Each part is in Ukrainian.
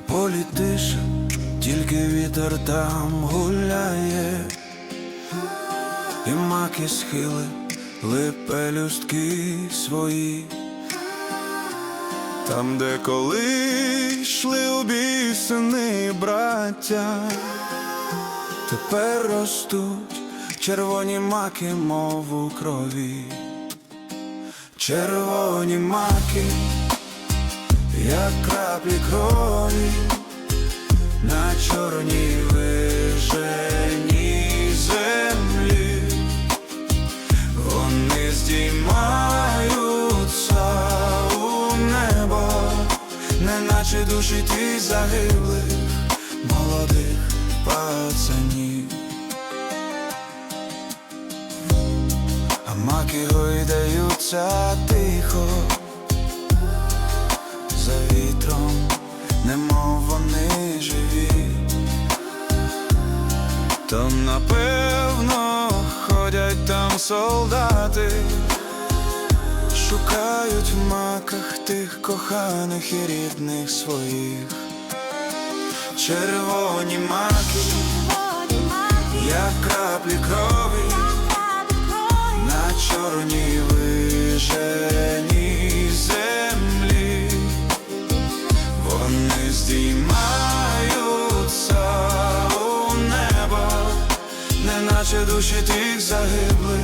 полі тиша, тільки вітер там гуляє, і маки схили, липелюстки свої. Там, де коли йшли сини браття, тепер ростуть червоні маки, мов у крові, червоні маки, як краплі крові на чорній виженій землі, вони здіймаються у небо, неначе душі ті загиблих молодих пацанів. А маки гойдаються то напевно ходять там солдати, шукають в маках тих коханих і рідних своїх, червоні маки, як краплі крові. На чорній виженій неначе душі тих загиблих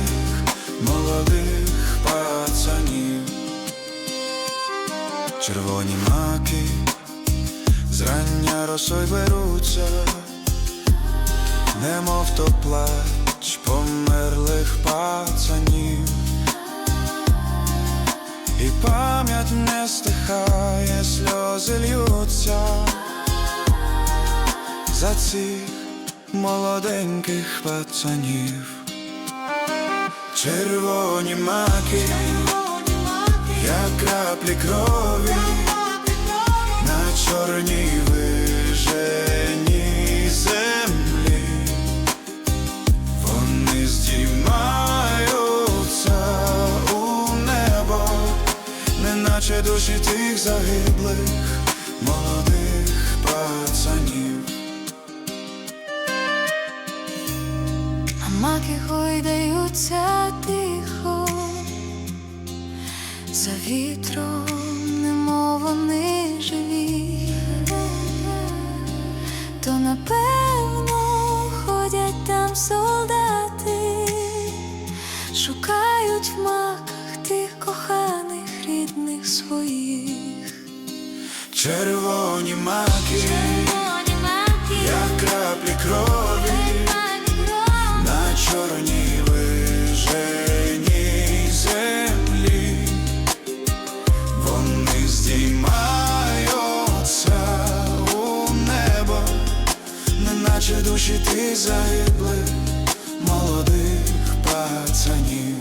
молодих пацанів. Червоні маки зрання росой беруться, немов то плач померлих пацанів, і пам'ять не стихає, сльози льються за цих молоденьких пацанів, червоні маки, як краплі крові на чорній виженій землі. Вони здіймаються у небо, неначе душі тих загиблих молодих пацанів. А маки гойдаються тихо, за вітром, немов вони живі, то напевно ходять там солдати, шукають в маках тих коханих рідних своїх. Червоні маки, як краплі крові неначе душі загиблих молодих пацанів.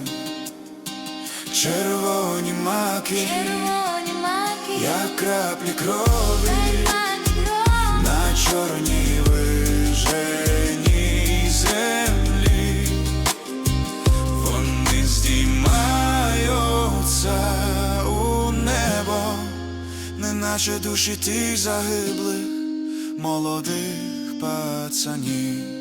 Червоні маки, Червоні маки, як краплі крові на чорній виженій землі. Вони здіймаються у небо, неначе душі тих загиблих молодих пацанів.